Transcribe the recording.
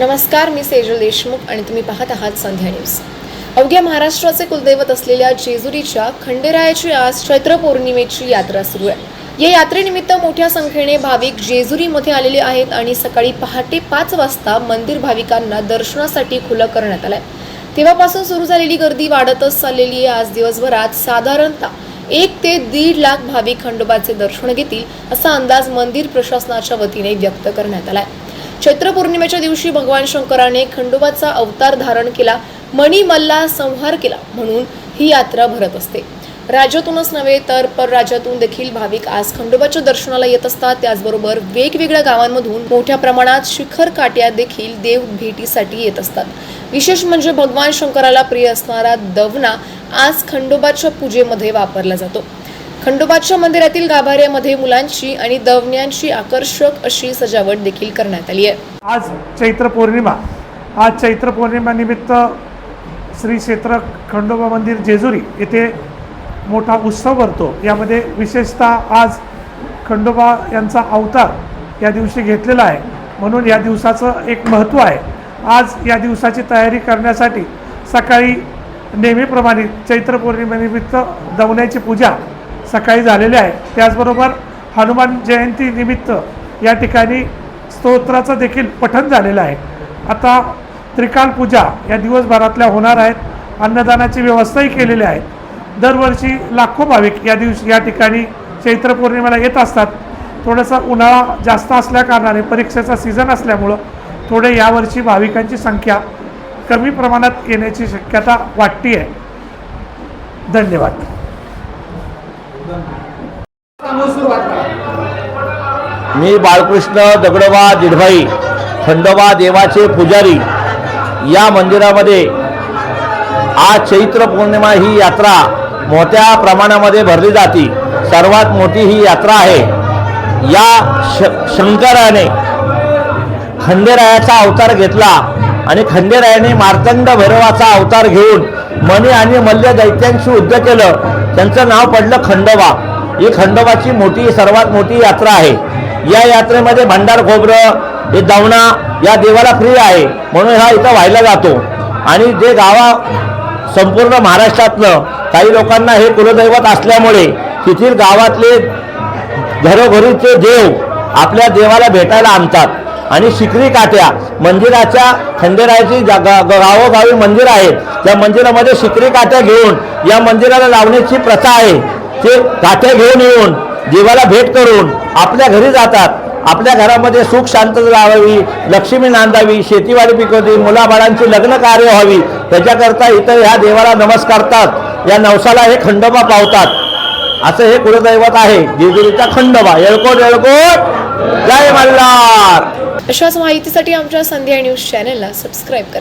नमस्कार मी सेजल देशमुख आणि तुम्ही पाहत आहात संध्या न्यूज. अवघ्या महाराष्ट्राचे कुलदैवत असलेल्या जेजुरीच्या खंडेरायाची आज चैत्र पौर्णिमेची यात्रा सुरू आहे. या यात्रेनिमित्त मोठ्या संख्येने भाविक जेजुरीमध्ये आलेले आहेत आणि सकाळी पहाटे पाच वाजता मंदिर भाविकांना दर्शनासाठी खुलं करण्यात आलंय. तेव्हापासून सुरू झालेली गर्दी वाढतच चाललेली आहे. आज दिवसभरात साधारणतः एक ते दीड लाख भाविक खंडोबाचे दर्शन घेतील असा अंदाज मंदिर प्रशासनाच्या वतीने व्यक्त करण्यात आलाय. चैत्र पौर्णिमेच्या दिवशी भगवान शंकराने खंडोबाचा अवतार धारण केला मणिमल्ला संहार केला म्हणून ही यात्रा भरत असते. राज्यातूनच नव्हे तर परराज्यातून देखील भाविक आज खंडोबाच्या दर्शनाला येत असतात. त्याचबरोबर वेगवेगळ्या गावांमधून मोठ्या प्रमाणात शिखर काट्या देखील देव भेटीसाठी येत असतात. विशेष म्हणजे भगवान शंकराला प्रिय असणारा दवना आज खंडोबाच्या पूजेमध्ये वापरला जातो. खंडोबाच्या मंदिरातील गाभाऱ्यामध्ये मुलांची आणि दवण्यांची आकर्षक अशी सजावट देखील करण्यात आली आहे. आज चैत्र पौर्णिमा. आज चैत्र पौर्णिमानिमित्त श्री क्षेत्र खंडोबा मंदिर जेजुरी येथे मोठा उत्सव भरतो. यामध्ये विशेषतः आज खंडोबा यांचा अवतार या दिवशी घेतलेला आहे. म्हणून या दिवसाचं एक महत्त्व आहे. आज या दिवसाची तयारी करण्यासाठी सकाळी नेहमीप्रमाणे चैत्र पौर्णिमेनिमित्त दवण्याची पूजा सकाळी झालेले आहे. त्याचबरोबर हनुमान जयंती निमित्त या ठिकाणी स्तोत्राचं देखील पठण झालेलं आहे. आता त्रिकाल पूजा या दिवसभरातल्या होणार आहेत. अन्नदानाची व्यवस्थाही केलेली आहे दरवर्षी लाखो भाविक या दिवशी या ठिकाणी चैत्र पौर्णिमेला येत असतात. थोडासा उन्हाळा जास्त असल्याकारणाने परीक्षेचा सीझन असल्यामुळं थोडे यावर्षी भाविकांची संख्या कमी प्रमाणात येण्याची शक्यता वाटते आहे धन्यवाद. मी बाळकृष्ण दगडोबा दिडभाई खंडोबा देवाचे पुजारी. या मंदिरामध्ये आज चैत्र पौर्णिमा ही यात्रा मोठ्या प्रमाणामध्ये भरली जाते. सर्वात मोठी ही यात्रा आहे. या श शंकराने खंडेरायाचा अवतार घेतला आणि खंडेरायाने मार्तंड भैरवाचा अवतार घेऊन मणी आणि मल्ल दैत्यांशी युद्ध केलं. त्यांचं नाव पडलं खंडोबा. ही खंडोबाची मोठी सर्वात मोठी यात्रा आहे. या यात्रेमध्ये भंडार खोबरं हे दवणा या देवाला प्रिय आहे. म्हणून हा इथं व्हायला जातो. आणि जे गावा संपूर्ण महाराष्ट्रातलं काही लोकांना हे कुलदैवत असल्यामुळे तेथील गावातले घरोघरीचे देव आपल्या देवाला भेटायला आणतात. आणि शिकरी काठ्या मंदिराच्या खंडेरायाची गावोगावी मंदिर आहेत त्या मंदिरामध्ये शिकरी काठ्या घेऊन या मंदिराला लावण्याची प्रथा आहे. ते काठ्या घेऊन येऊन देवाला भेट करून आपल्या घरी जातात. आपल्या घरामध्ये सुख शांतता लावावी लक्ष्मी नांदावी शेतीवाडी पिकवली मुलाबाळांची लग्न कार्य व्हावी. त्याच्याकरता इतर ह्या देवाला नमस्कारतात या नवसाला हे खंडोबा पावतात. असं हे कुलदैवत आहे. गिरगिरीचा खंडोबा. येळकोट येळकोट. जय मल्हार. अशाच माहितीसाठी आमच्या संध्या न्यूज चॅनलला सबस्क्राईब करा.